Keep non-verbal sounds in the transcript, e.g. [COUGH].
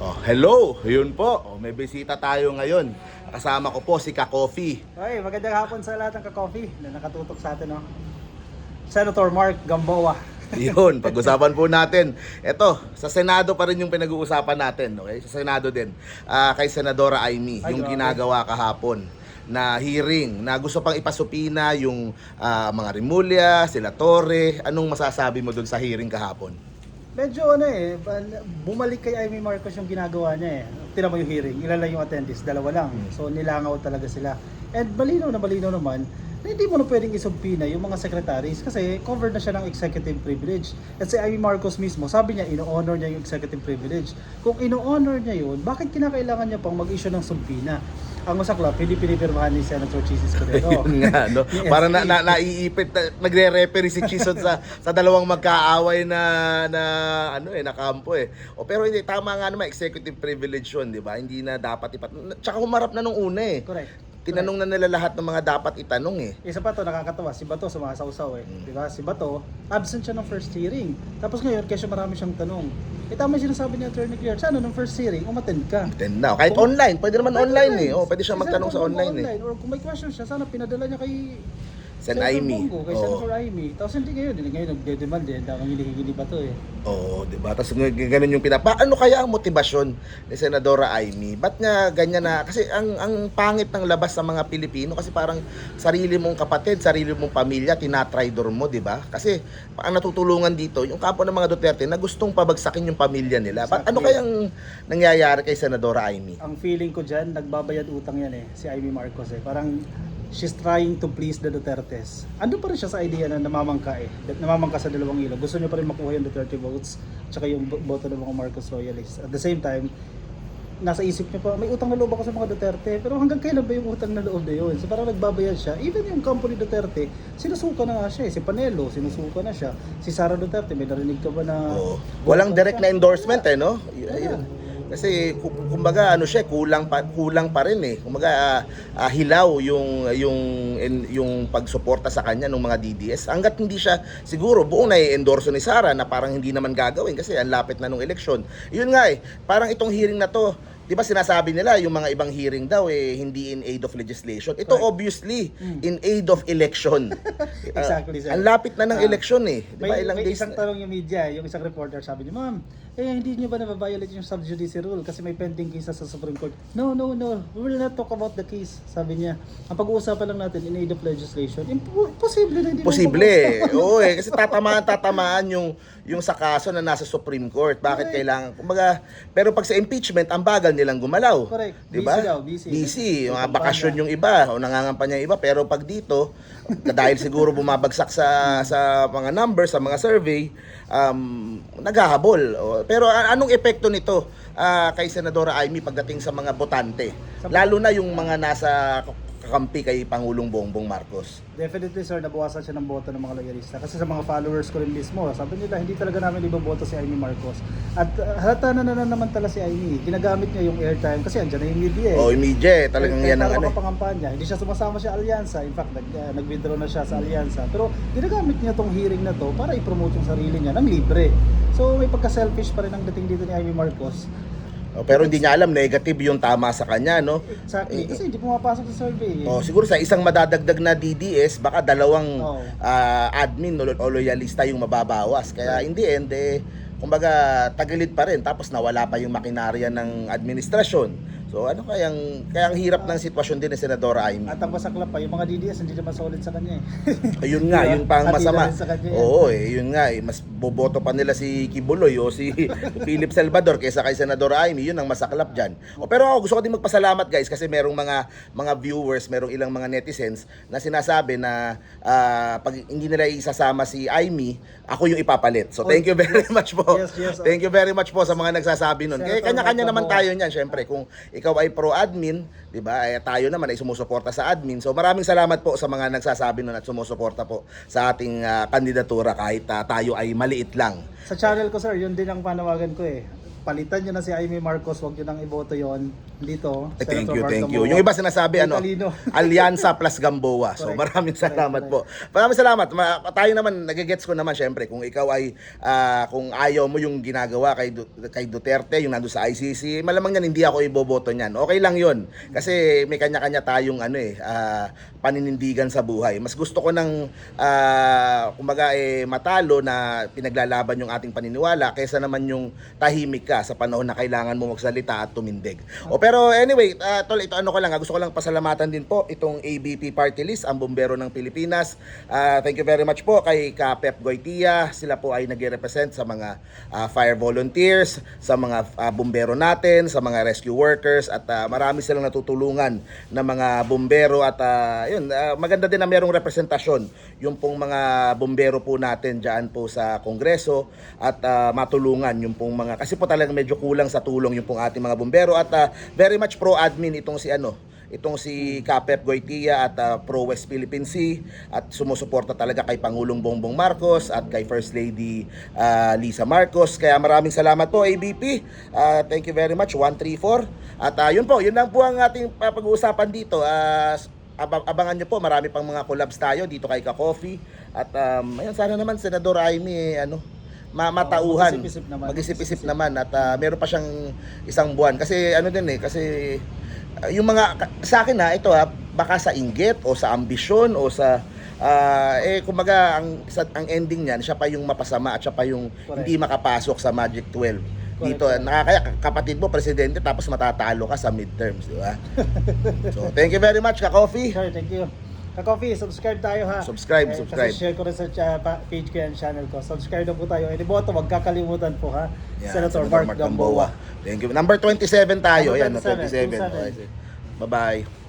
Oh, hello, yun po. Oh, may bisita tayo ngayon. Kasama ko po si Ka Coffee. Ay, magandang hapon sa lahat ng ka-coffee na nakatutok sa atin, no? Senator Mark Gamboa. [LAUGHS] Yun, pag-usapan po natin. Ito, sa Senado pa rin yung pinag-uusapan natin, okay? Sa Senado din. Ah, kay Senadora Amy, Ay, yung grabe. ginagawa kahapon na hearing na gusto pang ipasupina yung ah, mga Rimulya, sila Torre. Anong masasabi mo dun sa hearing kahapon? Medyo ano eh, bumalik kay Amy Marcos yung ginagawa niya eh. Tinan mo yung hearing, ilan lang yung attendees, dalawa lang. So nilangaw talaga sila. And malinaw na malinaw naman na hindi mo na pwedeng isumpina yung mga secretaries kasi covered na siya ng executive privilege. At si Amy Marcos mismo, sabi niya, ino-honor niya yung executive privilege. Kung ino-honor niya yun, bakit kinakailangan niya pang mag-issue ng sumpina? Ang masaklap, hindi pinipirmahan ni Senator Chisis Cordero. [LAUGHS] Yun nga, no? Para na, na, naiipit, na, nagre-referee si Chison sa, sa dalawang magkaaway na, na, ano eh, na kampo eh. O, pero hindi, tama nga naman, executive privilege yun, di ba? Hindi na dapat ipat... Tsaka humarap na nung una eh. Correct. Tinanong na nila lahat ng mga dapat itanong eh. Isa pa to nakakatawa, si Bato sumasawsaw eh. Mm. Di ba? Si Bato, absent siya ng first hearing. Tapos ngayon, kesyo marami siyang tanong. Eh tama yung sinasabi ni Attorney Claire, sana nung first hearing, umattend ka. Then now, kahit Kung- online, pwede naman Pwede online naman. eh. Oh, pwede siya Si magtanong sa online Bongo eh. Or kung may question siya, sana pinadala niya kay Amy. Bongo, kay Oo. Senator Amy. Tapos hindi ngayon, hindi ngayon nagde-demand eh. Dahil hinihingi pa to eh. Oo, di ba? Tapos ng- ganun yung pinapa. Ano kaya ang motibasyon ni Senadora Amy? Ba't niya ganyan na? Kasi ang ang pangit ng labas sa mga Pilipino kasi parang sarili mong kapatid, sarili mong pamilya, tinatraidor mo, di ba? Kasi ang natutulungan dito, yung kapo ng mga Duterte na gustong pabagsakin yung pamilya nila. Ba- ano Exactly. kayang nangyayari kay Senadora Amy? Ang feeling ko dyan, nagbabayad utang yan eh, si Amy Marcos eh. Parang she's trying to please the Dutertes. Ando pa rin siya sa idea na namamangka eh. Namamangka sa dalawang ilog. Gusto niya pa rin makuha yung Duterte votes tsaka yung bo- boto ng mga Marcos loyalists. At the same time, nasa isip niya pa, may utang na loob ako sa mga Duterte. Pero hanggang kailan ba yung utang na loob na yun? So parang nagbabayad siya. Even yung company Duterte, sinusuka na nga siya eh. Si Panelo, sinusuka na siya. Si Sara Duterte, may narinig ka ba na... Oo. Walang direct na endorsement eh, no? Y- ayun. Kasi ku- kumbaga ano siya, kulang pa kulang pa rin eh. Kumbaga ah, ah, hilaw yung yung en- yung pagsuporta sa kanya ng mga DDS. Hangga't hindi siya siguro buong na-endorso ni Sara na parang hindi naman gagawin kasi ang lapit na nung eleksyon. Yun nga eh, parang itong hearing na to, 'di ba sinasabi nila yung mga ibang hearing daw eh hindi in aid of legislation. Ito Correct. obviously Mm. in aid of election. Ah, [LAUGHS] Exactly, sir. ang lapit na ng Ah, eleksyon eh. 'Di ba ilang may days isang tanong yung media, yung isang reporter sabi niya, Ma'am, eh hindi niyo ba nababiolate yung sub judice rule kasi may pending case sa Supreme Court? No, no, no. We will not talk about the case. Sabi niya. Ang pag-uusapan lang natin in aid of legislation. Impo- posible na hindi Posible. Oo eh. Kasi tatamaan, tatamaan yung, yung sa kaso na nasa Supreme Court. Bakit Correct. kailangan? Kumbaga, pero pag sa impeachment, ang bagal nilang gumalaw. Correct. Di Busy ba? daw, busy. Busy. Yung mga bakasyon yung iba. O nangangampanya yung iba. Pero pag dito, dahil siguro bumabagsak sa sa mga numbers, sa mga survey, um, naghahabol. O, pero a- anong epekto nito ah, kay Senadora Amy pagdating sa mga botante? Lalo na yung mga nasa kakampi kay Pangulong Bongbong Marcos. Definitely sir, nabawasan siya ng boto ng mga loyalista. Kasi sa mga followers ko rin mismo, sabi nila hindi talaga namin iboboto si Amy Marcos. At uh, halata na nanamantala si Amy. Ginagamit niya yung airtime kasi andyan na yung media eh. O, immediate. Talagang Kahit yan ang ano. eh. pangampanya, hindi siya sumasama sa alyansa. In fact, nag, uh, nag-withdraw na siya sa alyansa. Pero ginagamit niya tong hearing na to para i-promote yung sarili niya ng libre. So may pagka-selfish pa rin ang dating dito ni Amy Marcos. O, pero hindi niya alam negative yung tama sa kanya, no? Exactly. Kasi hindi pumapasok sa survey. eh. O, siguro sa isang madadagdag na DDS, baka dalawang Oo. ah, admin o, o loyalista yung mababawas. Kaya in the end, eh, kumbaga, tagilid pa rin. Tapos nawala pa yung makinarya ng administrasyon. So ano kayang, kaya ang hirap ng sitwasyon din ni Senadora Amy. At ang masaklap pa, yung mga DDS hindi naman solid sa kanya eh. [LAUGHS] Ayun nga, yun pa ang masama. yan. Oo, eh, yun nga, eh, mas boboto pa nila si Kibuloy o si [LAUGHS] Philip Salvador kaysa kay Senador Amy, yun ang masaklap dyan. O, pero ako gusto ko din magpasalamat guys kasi merong mga mga viewers, merong ilang mga netizens na sinasabi na ah, pag hindi nila isasama si Amy, ako yung ipapalit. So thank you very [LAUGHS] much po. Yes, yes. Thank you very much po sa mga nagsasabi nun. Kaya kanya-kanya naman tayo niyan, syempre. Kung ikaw ay pro-admin, di ba, eh, tayo naman ay sumusuporta sa admin. So maraming salamat po sa mga nagsasabi nun at sumusuporta po sa ating ah, kandidatura kahit ah, tayo ay maliit lang. Sa channel ko sir, yun din ang panawagan ko eh. Palitan nyo na si Amy Marcos, wag nyo nang iboto yon dito. Thank Senator you, Mark thank you. Yung iba sinasabi, ano. [LAUGHS] Alyansa plus Gamboa. So Correct. maraming Correct, salamat po. Maraming salamat. Ma- tayo naman, nagigets ko naman syempre, kung ikaw ay, ah, kung ayaw mo yung ginagawa kay, Du- kay Duterte, yung nando sa ICC, malamang yan, hindi ako iboboto niyan. Okay lang yun. Kasi may kanya-kanya tayong ano eh, ah, paninindigan sa buhay. Mas gusto ko ng, ah, kumbaga eh, matalo na pinaglalaban yung ating paniniwala kaysa naman yung tahimik ka sa panahon na kailangan mo magsalita at tumindig. O pero anyway, ah, tol, ito ano ko lang, ah, gusto ko lang pasalamatan din po itong ABP Party List, ang bombero ng Pilipinas. Ah, thank you very much po kay Kapep Goitia. Sila po ay nagre-represent sa mga ah, fire volunteers, sa mga ah, bombero natin, sa mga rescue workers at ah, marami silang natutulungan na mga bombero at ah, yun, ah, maganda din na merong representasyon yung pong mga bombero po natin diyan po sa Kongreso at ah, matulungan yung pong mga kasi po talagang medyo kulang sa tulong yung pong ating mga bombero at ah, very much pro admin itong si ano itong si Kapep Goitia at ah, Pro West Philippine Sea at sumusuporta talaga kay Pangulong Bongbong Marcos at kay First Lady ah, Lisa Marcos. Kaya maraming salamat po ABP. Ah, thank you very much 134. At yun po, yun lang po ang ating ah, pag-uusapan dito. Ab- abangan nyo po, marami pang mga collabs tayo dito kay Ka Coffee. At um, ayun, sana naman Senador eh, ano, ma- matauhan. mag-isip-isip naman. Mag-isip-isip naman at ah, meron pa siyang isang buwan kasi ano din eh kasi ah, yung mga sa akin ha ito ha baka sa inggit o sa ambisyon o sa ah, eh kumbaga ang sa, ang ending niyan siya pa yung mapasama at siya pa yung Correct. hindi makapasok sa Magic 12 dito nakakaya kapatid mo presidente tapos matatalo ka sa midterms di ba [LAUGHS] so thank you very much ka coffee Sure, thank you. Ka-coffee, subscribe tayo ha. Subscribe, Eh, subscribe. Kasi share ko rin sa pa- page ko yan, channel ko. Subscribe na po tayo. Eh, boto, wag kakalimutan po ha. Yan, Senator, Mark, Gamboa. Thank you. Number 27 tayo. Number Ayan, 27, 27. Okay. Bye-bye.